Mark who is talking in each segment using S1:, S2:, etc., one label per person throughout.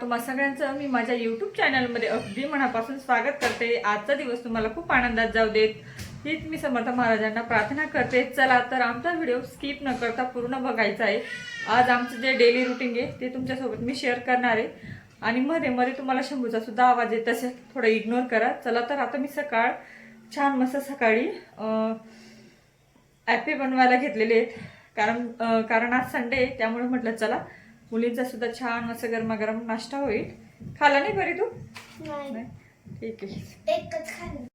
S1: तुम्हा सगळ्यांचं मी माझ्या यूट्यूब चॅनलमध्ये अगदी मनापासून स्वागत करते. आजचा दिवस तुम्हाला खूप आनंदात जाऊ देत. हीच मी समर्थ महाराजांना प्रार्थना करते. चला तर आमचा व्हिडिओ स्किप न करता पूर्ण बघायचा आहे. आज आमचं जे डेली रुटीन आहे ते तुमच्यासोबत मी शेअर करणार आहे. आणि मध्ये मध्ये तुम्हाला शंभूचा सुद्धा आवाज येत असेल. थोडं इग्नोर करा. चला तर आता मी सकाळ छान मस्त सकाळी ॲपे बनवायला घेतलेले आहेत. कारण कारण आज संडे आहे त्यामुळे म्हटलं चला मुलींचा सुद्धा छान असं गरमागरम नाश्ता होईल. खाला नाही बरी तू?
S2: नाही.
S1: ठीक आहे.
S2: एकच खाल्लं.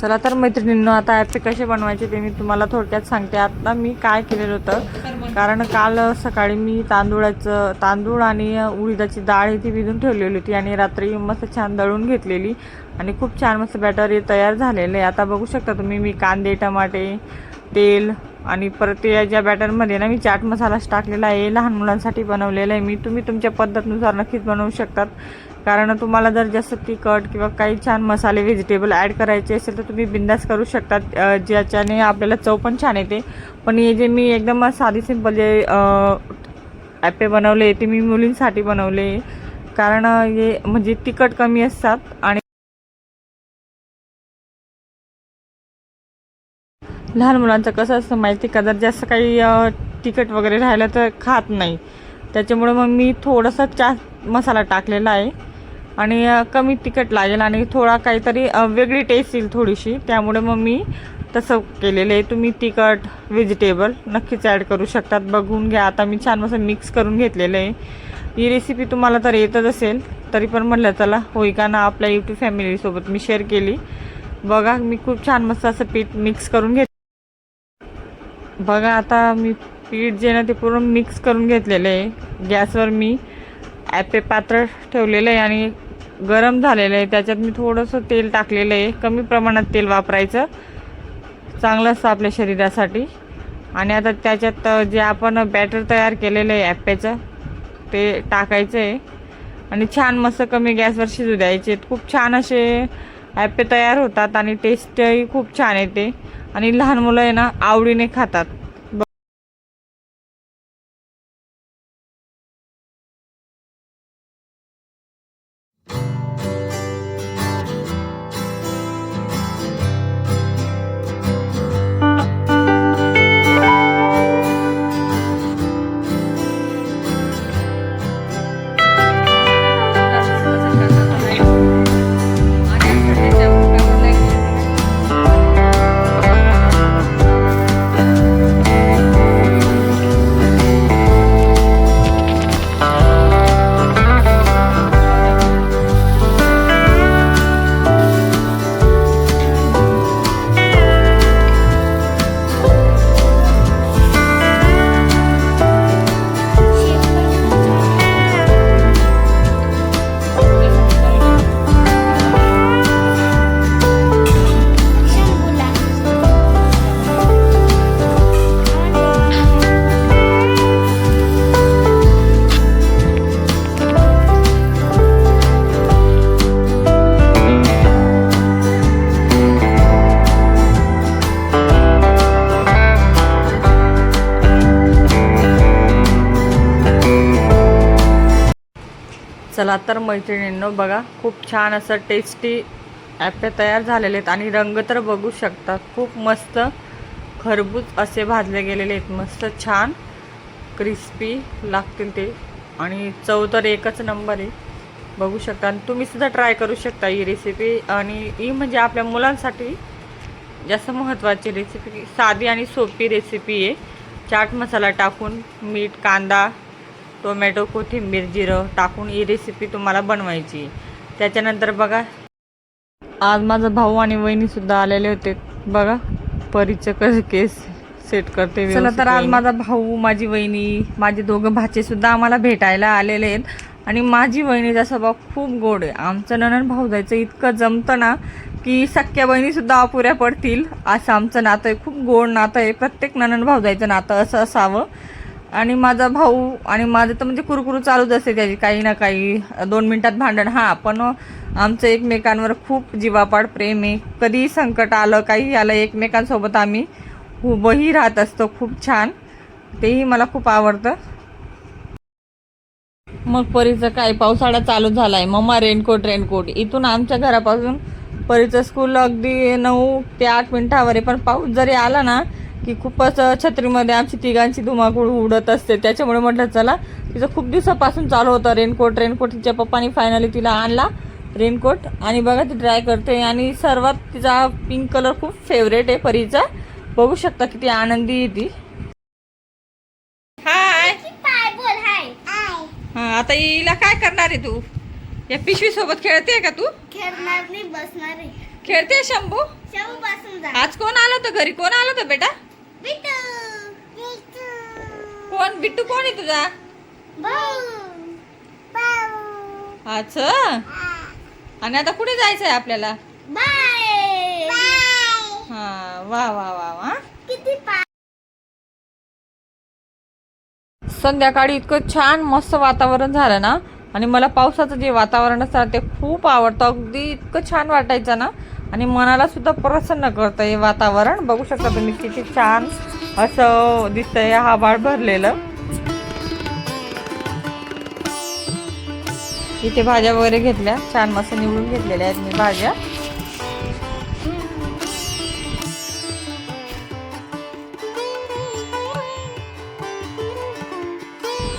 S1: चला तर मैत्रिणींनो आता ॲपे कसे बनवायचे ते मी तुम्हाला थोडक्यात सांगते. आता मी काय केलेलं होतं कारण काल सकाळी मी तांदूळाचं तांदूळ आणि उडीदाची डाळ ही ती भिजून ठेवलेली होती आणि रात्री मस्त छान दळून घेतलेली आणि खूप छान मस्त बॅटर हे तयार झालेलं आहे. आता बघू शकता तुम्ही मी कांदे टमाटे तेल आणि परत या ज्या बॅटरमध्ये ना मी चाट मसालाच टाकलेला आहे लहान मुलांसाठी बनवलेला आहे. मी तुम्ही तुमच्या पद्धतीनुसार नक्कीच बनवू शकतात. कारण तुम्हाला जर जास्त तिखट किंवा काही छान मसाले व्हेजिटेबल ॲड करायचे असेल तर तुम्ही बिंदास करू शकतात. ज्याच्याने आपल्याला चव पण छान येते. पण हे जे मी एकदम साधी सिंपल जे ॲपे बनवले ते मी मुलींसाठी बनवले. कारण हे म्हणजे तिखट कमी असतात आणि लहान मुलांचं कसं असतं माहिती का? जर जास्त काही तिखट वगैरे राहिलं तर खात नाही. त्याच्यामुळे मग मी थोडंसं चा मसाला टाकलेला आहे. आणि कमी तिखट लागेल आणि थोडा काहीतरी वेगळी टेस्ट येईल थोडीशी. त्यामुळे मग मी तसं केलेलं आहे. तुम्ही तिखट व्हेजिटेबल नक्कीच ॲड करू शकतात. बघून घ्या. आता मी छान मस्त मिक्स करून घेतलेलं आहे. ही रेसिपी तुम्हाला तर येतच असेल. तरी पण म्हटलं चला होई का ना आपल्या यूट्यूब फॅमिलीसोबत मी शेअर केली. बघा मी खूप छान मस्त असं पीठ मिक्स करून घेत बघा आता मी पीठ जे ना ते पूर्ण मिक्स करून घेतलेलं आहे. गॅसवर मी ॲपे पात्र ठेवलेलं आहे आणि गरम झालेलं आहे. त्याच्यात मी थोडंसं तेल टाकलेलं आहे. कमी प्रमाणात तेल वापरायचं. चांगलं असतं आपल्या शरीरासाठी. आणि आता त्याच्यात जे आपण बॅटर तयार केलेलं आहे ॲप्पेचं ते टाकायचं आहे. आणि छान मस्त कमी गॅसवर शिजू द्यायचे. खूप छान असे ॲप्पे तयार होतात आणि टेस्टही खूप छान येते. आणि लहान मुलं आहे ना आवडीने खातात. चला तर मैत्रिणींनो बघा खूप छान असं टेस्टी ॲपे तयार झालेले आहेत आणि रंग तर बघू शकता खूप मस्त खरबूज असे भाजले गेलेले आहेत. मस्त छान क्रिस्पी लागतील ते. आणि चव तर एकच नंबर आहे. बघू शकता. आणि तुम्ही सुद्धा ट्राय करू शकता ही रेसिपी आणि ही म्हणजे आपल्या मुलांसाठी जास्त महत्त्वाची रेसिपी साधी आणि सोपी रेसिपी आहे. चाट मसाला टाकून मीठ कांदा टोमॅटो कोथिंबीर जिरं टाकून ही रेसिपी तुम्हाला बनवायची. त्याच्यानंतर बघा आज माझा भाऊ आणि वहिनीसुद्धा आलेले होते. बघा परीचं कसं केस सेट करते चला तर आज माझा भाऊ माझी वहिनी माझे दोघं भाचे सुद्धा आम्हाला भेटायला आलेले आहेत. आणि माझी वहिनीचा स्वभाव खूप गोड आहे. आमचं ननन भाऊ जायचं इतकं जमतं ना की सख्या बहिणीसुद्धा अपुऱ्या पडतील. असं आमचं नातं आहे. खूप गोड नातं आहे. प्रत्येक ननन भाऊ जायचं नातं असं असावं. आणि माझा भाऊ आणि माझं तर म्हणजे कुरकुरू चालूच असते त्याची काही ना काही. दोन मिनटात भांडण. हां पण आमचं एकमेकांवर खूप जीवापाड प्रेम आहे. कधीही संकट आलं काही आलं एकमेकांसोबत आम्ही उभंही राहत असतो. खूप छान. तेही मला खूप आवडतं. मग परीचं काय? पावसाळा चालू झाला आहे मम्मा रेनकोट रेनकोट इथून आमच्या घरापासून परीचं स्कूल अगदी नऊ ते आठ मिनिटावर आहे. पण पाऊस जरी आला ना की खूपच छत्रीमध्ये आमची तिघांची धुमाकूळ उडत असते. त्याच्यामुळे म्हटलं चला तिचं खूप दिवसापासून चालू होतं रेनकोट रेनकोट तिच्या पप्पानी फायनली तिला आणला रेनकोट आणि बघा ती ट्राय करते. आणि सर्वात तिचा पिंक कलर खूप फेवरेट आहे परीचा. बघू शकता किती आनंदी आहे ती. हाय
S2: पाय बोल हाय
S1: हा आता हिला काय करणार आहे तू? या पिशवी सोबत खेळते का तू?
S2: खेळणार नाही बसणार आहे.
S1: खेळते शंभू? आज कोण आलं होतं घरी? कोण आलं होतं बेटा? कोण बिट्टू कोण आहे तुझा? अच आणि आता कुठे जायचं आहे आपल्याला? हा वा वा वा वा. संध्याकाळी इतकं छान मस्त वातावरण झालं ना? आणि मला पावसाचं जे वातावरण असतं ते खूप आवडतं. अगदी इतकं छान वाटायचं ना? आणि मनाला सुद्धा प्रसन्न करतं हे वातावरण. बघू शकता तुम्ही किती छान असं दिसतंय हा बाळ भरलेलं. इथे भाज्या वगैरे घेतल्या छान मस्त निवडून घेतलेल्या आहेत मी भाज्या.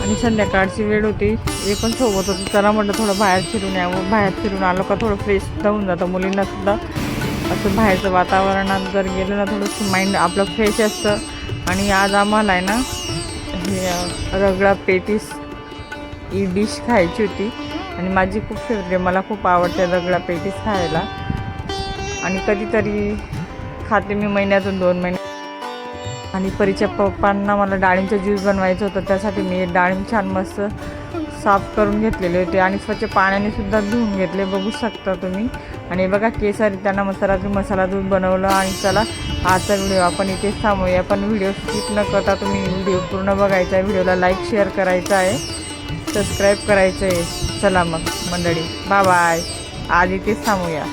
S1: आणि संध्याकाळची वेळ होती हे पण सोबत होती. चला म्हटलं थोडं बाहेर फिरून यावं. बाहेर फिरून आलो का थोडं फ्रेश होऊन जातं. मुलींना सुद्धा असं बाहेरचं वातावरणात जर गेलं ना थोडंसं माइंड आपलं फ्रेश असतं. आणि आज आम्हाला आहे ना हे रगडा पेटीस ही डिश खायची होती. आणि माझी खूप फेवरेट मला खूप आवडते रगडा पेटीस खायला. आणि कधीतरी खाते मी महिन्यातून दोन महिने. आणि परीच्या पप्पांना मला डाळिंबचं ज्यूस बनवायचं होतं. त्यासाठी मी डाळिंब छान मस्त साफ करून घेतलेले होते. आणि स्वच्छ पाण्याने सुद्धा धुवून घेतले. बघू शकता तुम्ही. आणि बघा केसरी त्यांना मसाला मसाला दूध बनवलं. आणि चला आजचा व्हिडिओ आपण इथेच थांबूया. पण व्हिडिओ स्किप न करता तुम्ही व्हिडिओ पूर्ण बघायचा आहे. व्हिडिओला लाईक शेअर करायचा आहे. सबस्क्राईब करायचं आहे. चला मग मंडळी. बाय आज इथेच थांबूया.